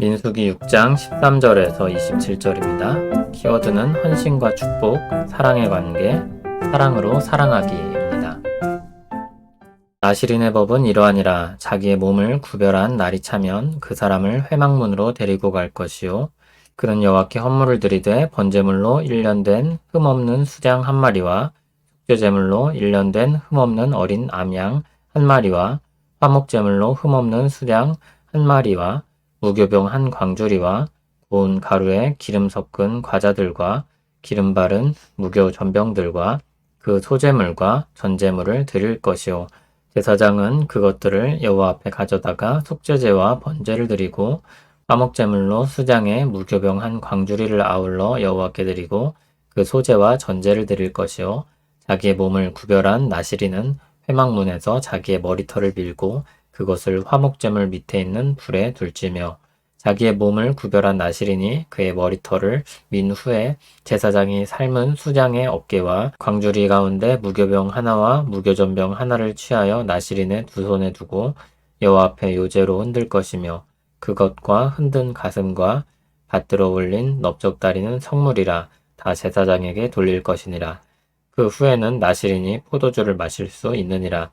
민수기 6장 13절에서 27절입니다. 키워드는 헌신과 축복, 사랑의 관계, 사랑으로 사랑하기입니다. 나시린의 법은 이러하니라 자기의 몸을 구별한 날이 차면 그 사람을 회막문으로 데리고 갈 것이요 그는 여호와께 헌물을 드리되 번제물로 1년 된 흠없는 수장 한 마리와 속죄제물로 1년 된 흠없는 어린 암양 한 마리와 화목제물로 흠없는 수장 한 마리와 무교병 한 광주리와 고운 가루에 기름 섞은 과자들과 기름 바른 무교 전병들과 그 소재물과 전제물을 드릴 것이요 제사장은 그것들을 여호와 앞에 가져다가 속죄제와 번제를 드리고 화목제물로 수장에 무교병 한 광주리를 아울러 여호와께 드리고 그 소재와 전제를 드릴 것이요 자기의 몸을 구별한 나시리는 회막문에서 자기의 머리털을 밀고 그것을 화목제물 밑에 있는 불에 둘지며 자기의 몸을 구별한 나시린이 그의 머리털을 민 후에 제사장이 삶은 수장의 어깨와 광주리 가운데 무교병 하나와 무교전병 하나를 취하여 나시린의 두 손에 두고 여호와 앞에 요제로 흔들 것이며 그것과 흔든 가슴과 받들어 올린 넓적다리는 성물이라 다 제사장에게 돌릴 것이니라. 그 후에는 나시린이 포도주를 마실 수 있느니라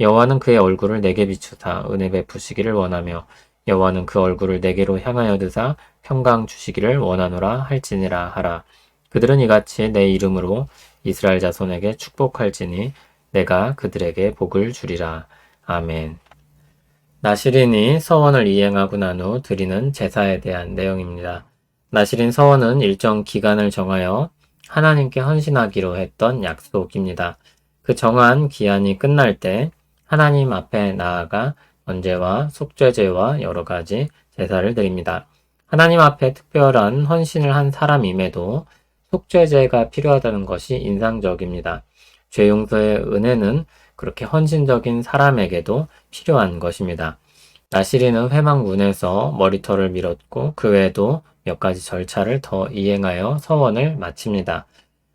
여호와는 그의 얼굴을 내게 비추사 은혜 베푸시기를 원하며 여호와는 그 얼굴을 내게로 향하여 드사 평강 주시기를 원하노라 할지니라 하라. 그들은 이같이 내 이름으로 이스라엘 자손에게 축복할지니 내가 그들에게 복을 주리라. 아멘. 나시린이 서원을 이행하고 난 후 드리는 제사에 대한 내용입니다. 나시린 서원은 일정 기간을 정하여 하나님께 헌신하기로 했던 약속입니다. 그 정한 기한이 끝날 때 하나님 앞에 나아가 번제와 속죄제와 여러 가지 제사를 드립니다. 하나님 앞에 특별한 헌신을 한 사람임에도 속죄제가 필요하다는 것이 인상적입니다. 죄 용서의 은혜는 그렇게 헌신적인 사람에게도 필요한 것입니다. 나시리는 회막문에서 머리털을 밀었고 그 외에도 몇 가지 절차를 더 이행하여 서원을 마칩니다.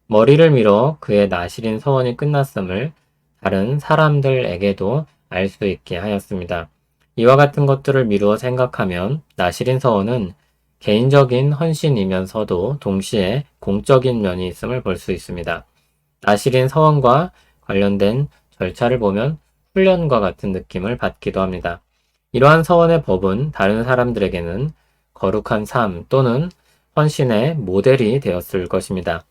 머리를 밀어 그의 나시린 서원이 끝났음을 다른 사람들에게도 알 수 있게 하였습니다. 이와 같은 것들을 미루어 생각하면 나시린 서원은 개인적인 헌신이면서도 동시에 공적인 면이 있음을 볼 수 있습니다. 나시린 서원과 관련된 절차를 보면 훈련과 같은 느낌을 받기도 합니다. 이러한 서원의 법은 다른 사람들에게는 거룩한 삶 또는 헌신의 모델이 되었을 것입니다.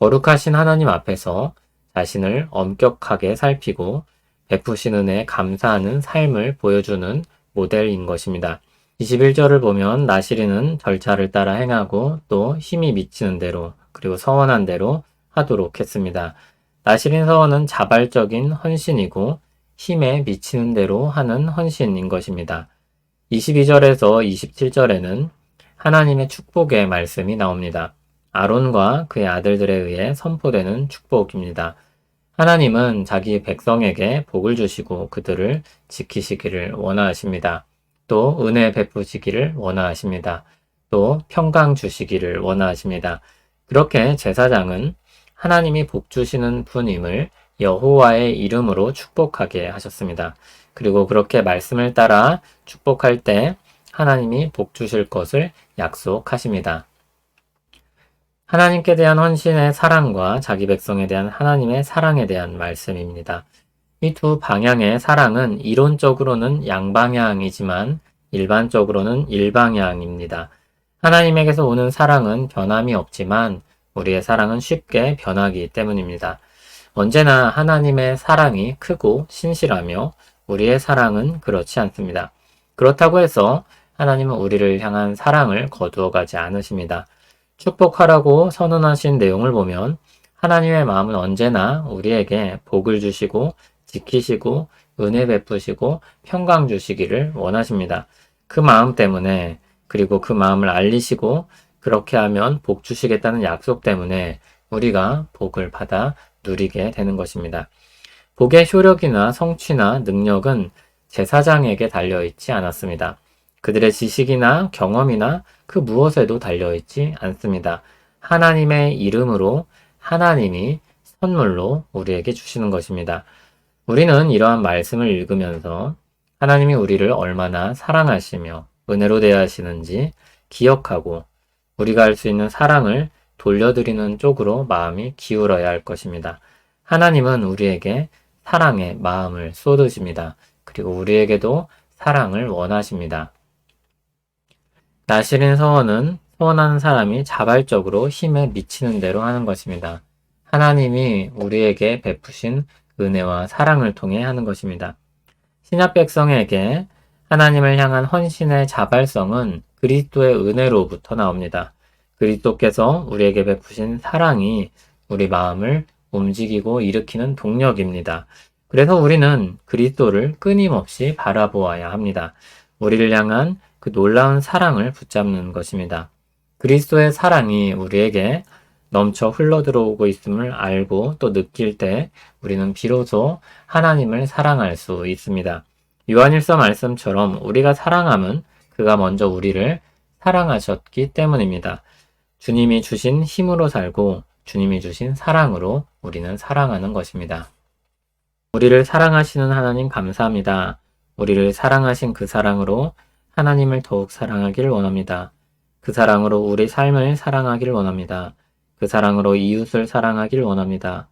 거룩하신 하나님 앞에서 자신을 엄격하게 살피고 베푸시는 애 감사하는 삶을 보여주는 모델인 것입니다. 21절을 보면 나시리는 절차를 따라 행하고 또 힘이 미치는 대로 그리고 서원한 대로 하도록 했습니다. 나시린 서원은 자발적인 헌신이고 힘에 미치는 대로 하는 헌신인 것입니다. 22절에서 27절에는 하나님의 축복의 말씀이 나옵니다. 아론과 그의 아들들에 의해 선포되는 축복입니다. 하나님은 자기 백성에게 복을 주시고 그들을 지키시기를 원하십니다. 또 은혜 베푸시기를 원하십니다. 또 평강 주시기를 원하십니다. 그렇게 제사장은 하나님이 복 주시는 분임을 여호와의 이름으로 축복하게 하셨습니다. 그리고 그렇게 말씀을 따라 축복할 때 하나님이 복 주실 것을 약속하십니다. 하나님께 대한 헌신의 사랑과 자기 백성에 대한 하나님의 사랑에 대한 말씀입니다. 이 두 방향의 사랑은 이론적으로는 양방향이지만 일반적으로는 일방향입니다. 하나님에게서 오는 사랑은 변함이 없지만 우리의 사랑은 쉽게 변하기 때문입니다. 언제나 하나님의 사랑이 크고 신실하며 우리의 사랑은 그렇지 않습니다. 그렇다고 해서 하나님은 우리를 향한 사랑을 거두어 가지 않으십니다. 축복하라고 선언하신 내용을 보면 하나님의 마음은 언제나 우리에게 복을 주시고 지키시고 은혜 베푸시고 평강 주시기를 원하십니다. 그 마음 때문에 그리고 그 마음을 알리시고 그렇게 하면 복 주시겠다는 약속 때문에 우리가 복을 받아 누리게 되는 것입니다. 복의 효력이나 성취나 능력은 제사장에게 달려있지 않았습니다. 그들의 지식이나 경험이나 그 무엇에도 달려있지 않습니다. 하나님의 이름으로 하나님이 선물로 우리에게 주시는 것입니다. 우리는 이러한 말씀을 읽으면서 하나님이 우리를 얼마나 사랑하시며 은혜로 대하시는지 기억하고 우리가 할 수 있는 사랑을 돌려드리는 쪽으로 마음이 기울어야 할 것입니다. 하나님은 우리에게 사랑의 마음을 쏟으십니다. 그리고 우리에게도 사랑을 원하십니다. 나시린 서원은 서원하는 사람이 자발적으로 힘에 미치는 대로 하는 것입니다. 하나님이 우리에게 베푸신 은혜와 사랑을 통해 하는 것입니다. 신약 백성에게 하나님을 향한 헌신의 자발성은 그리스도의 은혜로부터 나옵니다. 그리스도께서 우리에게 베푸신 사랑이 우리 마음을 움직이고 일으키는 동력입니다. 그래서 우리는 그리스도를 끊임없이 바라보아야 합니다. 우리를 향한 그 놀라운 사랑을 붙잡는 것입니다. 그리스도의 사랑이 우리에게 넘쳐 흘러들어오고 있음을 알고 또 느낄 때 우리는 비로소 하나님을 사랑할 수 있습니다. 요한일서 말씀처럼 우리가 사랑함은 그가 먼저 우리를 사랑하셨기 때문입니다. 주님이 주신 힘으로 살고 주님이 주신 사랑으로 우리는 사랑하는 것입니다. 우리를 사랑하시는 하나님 감사합니다. 우리를 사랑하신 그 사랑으로 하나님을 더욱 사랑하길 원합니다. 그 사랑으로 우리 삶을 사랑하길 원합니다. 그 사랑으로 이웃을 사랑하길 원합니다.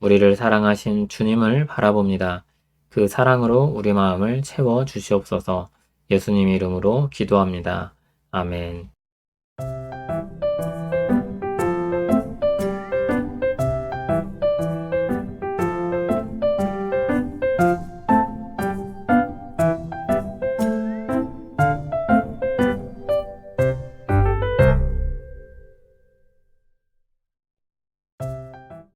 우리를 사랑하신 주님을 바라봅니다. 그 사랑으로 우리 마음을 채워 주시옵소서 예수님 이름으로 기도합니다. 아멘.